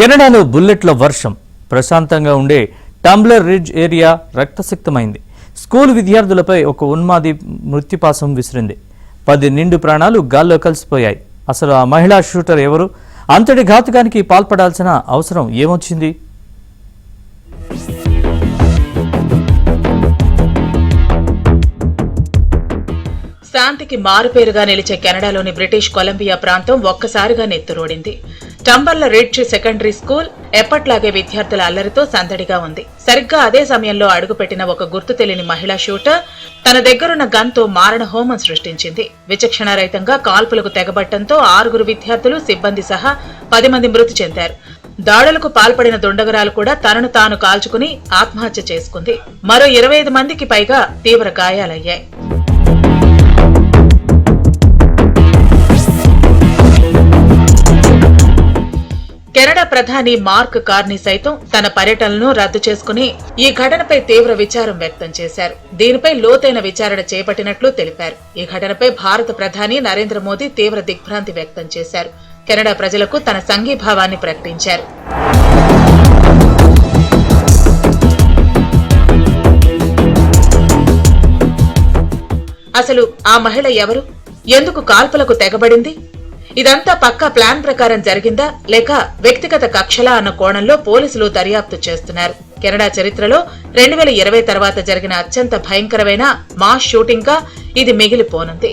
కెనడాలో బుల్లెట్ల వర్షం. ప్రశాంతంగా ఉండే టంబ్లర్ రిడ్జ్ ఏరియా రక్తసిక్తమైంది. స్కూల్ విద్యార్థులపై ఒక ఉన్మాది మృత్యుపాసం విసిరింది. పది నిండు ప్రాణాలు గాల్లో కలిసిపోయాయి. అసలు ఆ మహిళా షూటర్ ఎవరు? అంతటి ఘాతుకానికి పాల్పడాల్సిన అవసరం ఏమొచ్చింది? శాంతికి మారుపేరుగా నిలిచే కెనడాలోని బ్రిటిష్ కొలంబియా ప్రాంతం ఒక్కసారిగా నెత్తురోడింది. టంబర్ల రిడ్జ్ సెకండరీ స్కూల్ ఎప్పట్లాగే విద్యార్థుల అల్లరితో సందడిగా ఉంది. సరిగ్గా అదే సమయంలో అడుగుపెట్టిన ఒక గుర్తు తెలియని మహిళా షూటర్ తన దగ్గరున్న గన్తో మారణ హోమం సృష్టించింది. విచక్షణారహితంగా కాల్పులకు తెగబట్టంతో ఆరుగురు విద్యార్థులు సిబ్బంది సహా పది మంది మృతి చెందారు. దాడులకు పాల్పడిన దుండగరాలు కూడా తనను తాను కాల్చుకుని ఆత్మహత్య చేసుకుంది. మరో ఇరవై ఐదు మందికి పైగా తీవ్ర గాయాలయ్యాయి. ప్రధాని మార్క్ కార్నీ సైతం తన పర్యటనను రద్దు చేసుకుని ఈ ఘటనపై తీవ్ర విచారం వ్యక్తం చేశారు. దీనిపై లోతైన విచారణ చేపట్టినట్లు తెలిపారు. ఈ ఘటనపై భారత ప్రధాని నరేంద్ర మోదీ తీవ్ర దిగ్భ్రాంతి వ్యక్తం చేశారు. కెనడా ప్రజలకు తన సంఘీభావాన్ని ప్రకటించారు. అసలు ఆ మహిళ ఎవరు? ఎందుకు కాల్పులకు తెగబడింది? ఇదంతా పక్కా ప్లాన్ ప్రకారం జరిగిందా? లేక వ్యక్తిగత కక్షలా అన్న కోణంలో పోలీసులు దర్యాప్తు చేస్తున్నారు. కెనడా చరిత్రలో రెండు వేల ఇరవై తర్వాత జరిగిన అత్యంత భయంకరమైన మాస్ షూటింగ్గా ఇది మిగిలిపోనుంది.